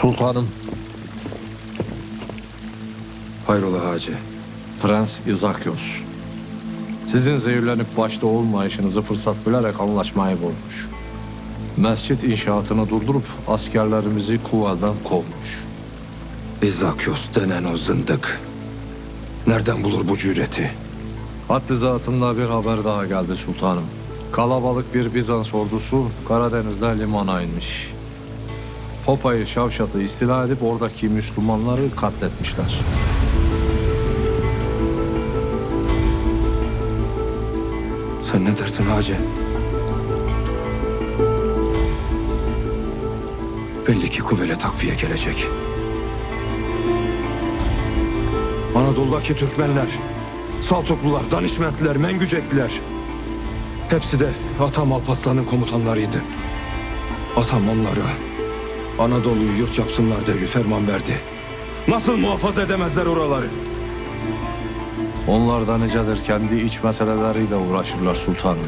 Sultanım, Hayrola Hacı? Prens İzakyos. Sizin zehirlenip başta olmayışınızı fırsat bilerek anlaşmayı bozmuş. Mescit inşaatını durdurup askerlerimizi Kuval'den kovmuş. İzakyos denen o zındık. Nereden bulur bu cüreti? Haddi zatında bir haber daha geldi sultanım. Kalabalık bir Bizans ordusu Karadeniz'de limana inmiş. Popa'yı Şavşat'ı istila edip oradaki Müslümanları katletmişler. Sen ne dersin Hacı? Belli ki kuvvele takviye gelecek. Anadolu'daki Türkmenler, Saltuklular, Danişmentliler, Mengücekliler. Hepsi de Atam Alparslan'ın komutanlarıydı. Atam onlara Anadolu'yu yurt yapsınlar diye ferman verdi. Nasıl muhafaza edemezler oraları? Onlar da nicedir kendi iç meseleleriyle uğraşırlar sultanım.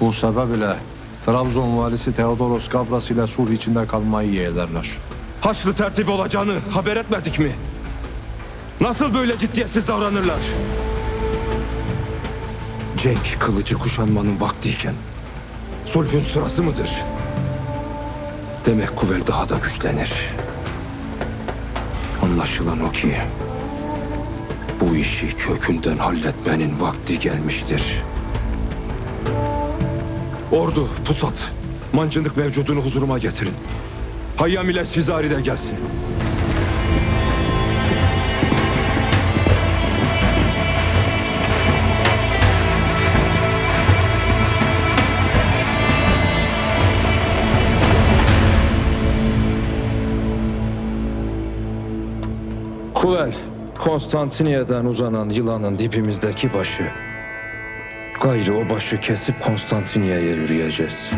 Bu sebeple Trabzon valisi Theodoros Gabras ile sulh içinde kalmayı yeğlerler. Haçlı tertibi olacağını haber etmedik mi? Nasıl böyle ciddiyetsiz davranırlar? Cenk kılıcı kuşanmanın vaktiyken sulhün sırası mıdır? Demek kuvvel daha da güçlenir. Anlaşılan o ki bu işi kökünden halletmenin vakti gelmiştir. Ordu, pusat, mancınık mevcudunu huzuruma getirin. Hayyam ile Sizari de gelsin. Kuvel, Konstantiniyye'den uzanan yılanın dibimizdeki başı. Gayrı o başı kesip Konstantiniyye'ye yürüyeceğiz.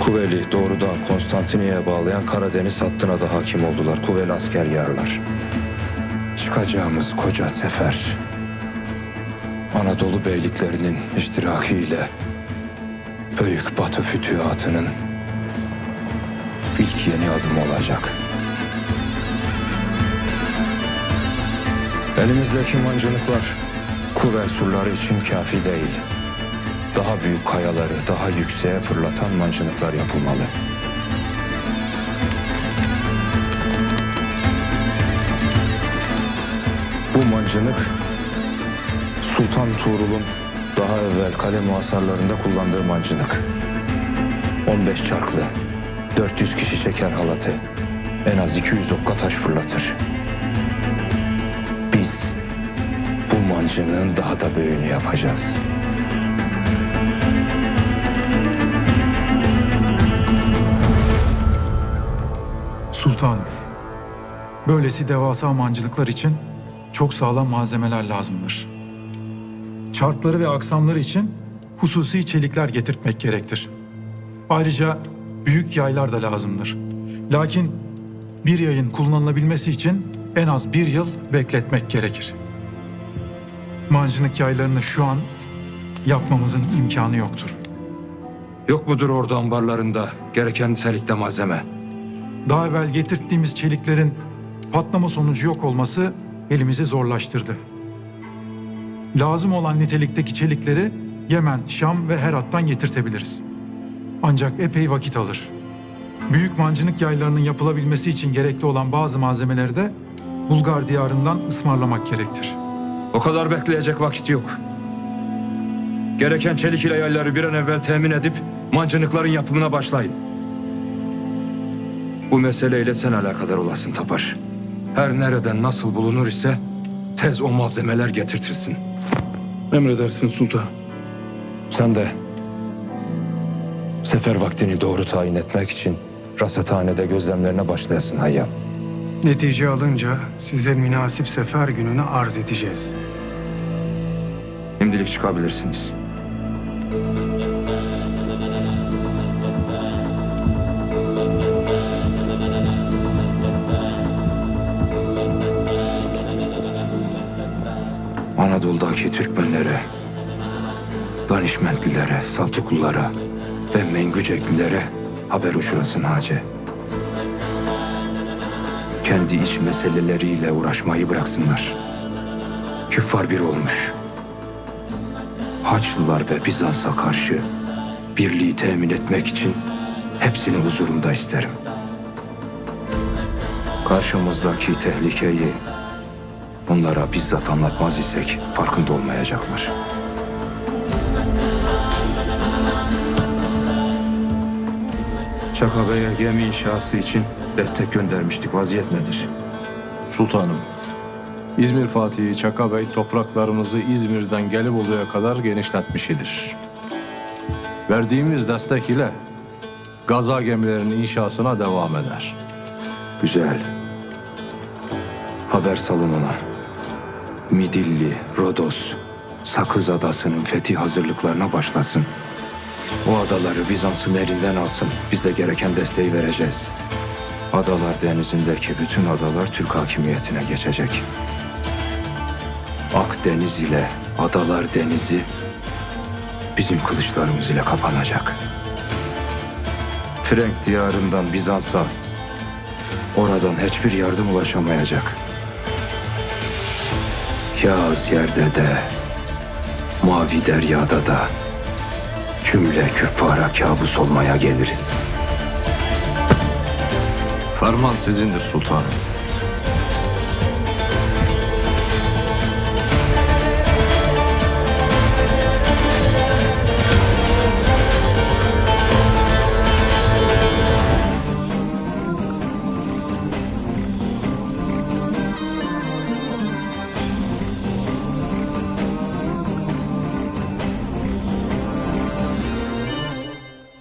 Kuveli doğrudan Konstantiniyye'ye bağlayan Karadeniz hattına da hakim oldular. Kuveli asker yarlar. Çıkacağımız koca sefer Anadolu beyliklerinin iştirakiyle Büyük Batı fütühatının ilk yeni adım olacak. Elimizdeki mancınıklar kuvvet surları için kafi değil. Daha büyük kayaları daha yükseğe fırlatan mancınıklar yapılmalı. Bu mancınık Sultan Tuğrul'un daha evvel kale muhasarlarında kullandığı mancınık. 15 çarklı, 400 kişi çeker halatı, en az 200 okka taş fırlatır. Bu mancınığın daha da büyüğünü yapacağız. Sultanım, böylesi devasa mancılıklar için çok sağlam malzemeler lazımdır. Çarkları ve aksamları için hususi çelikler getirtmek gerektir. Ayrıca büyük yaylar da lazımdır. Lakin bir yayın kullanılabilmesi için en az bir yıl bekletmek gerekir. Mancınık yaylarını şu an yapmamızın imkanı yoktur. Yok mudur orada ambarlarında gereken nitelikte malzeme? Daha evvel getirttiğimiz çeliklerin patlama sonucu yok olması elimizi zorlaştırdı. Lazım olan nitelikteki çelikleri Yemen, Şam ve Herat'tan getirtebiliriz. Ancak epey vakit alır. Büyük mancınık yaylarının yapılabilmesi için gerekli olan bazı malzemeleri de Bulgar diyarından ısmarlamak gerektir. O kadar bekleyecek vakit yok. Gereken çelik ile yayları bir an evvel temin edip mancınıkların yapımına başlayın. Bu meseleyle sen alakadar olasın Tapar. Her nereden nasıl bulunur ise tez o malzemeler getirtirsin. Emredersin sultan. Sen de sefer vaktini doğru tayin etmek için rasathanede gözlemlerine başlayasın Hayyam. Netice alınca size münasip sefer gününü arz edeceğiz. Şimdilik çıkabilirsiniz. Anadolu'daki Türkmenlere, Danişmentlilere, Saltuklulara ve Mengüceklilere haber uçurasın Hacı. kendi iç meseleleriyle uğraşmayı bıraksınlar. Küffar bir olmuş. Haçlılar ve Bizans'a karşı birliği temin etmek için hepsini huzurumda isterim. Karşımızdaki tehlikeyi onlara bizzat anlatmaz isek farkında olmayacaklar. Çakabey'e gemi inşası için destek göndermiştik. Vaziyet nedir? Sultanım, İzmir Fatihi Çaka Bey topraklarımızı İzmir'den Gelibolu'ya kadar genişletmiş idir. Verdiğimiz destek ile gaza gemilerinin inşasına devam eder. Güzel. Haber salın ona. Midilli, Rodos, Sakız Adası'nın fethi hazırlıklarına başlasın. O adaları Bizans'ın elinden alsın. Biz de gereken desteği vereceğiz. Adalar Denizi'ndeki bütün adalar Türk hakimiyetine geçecek. Akdeniz ile Adalar Denizi bizim kılıçlarımız ile kapanacak. Frank diyarından Bizans'a Oradan hiçbir yardım ulaşamayacak. Yağız yerde de, mavi deryada da cümle küffara kabus olmaya geliriz. Ferman sizindir sultanım.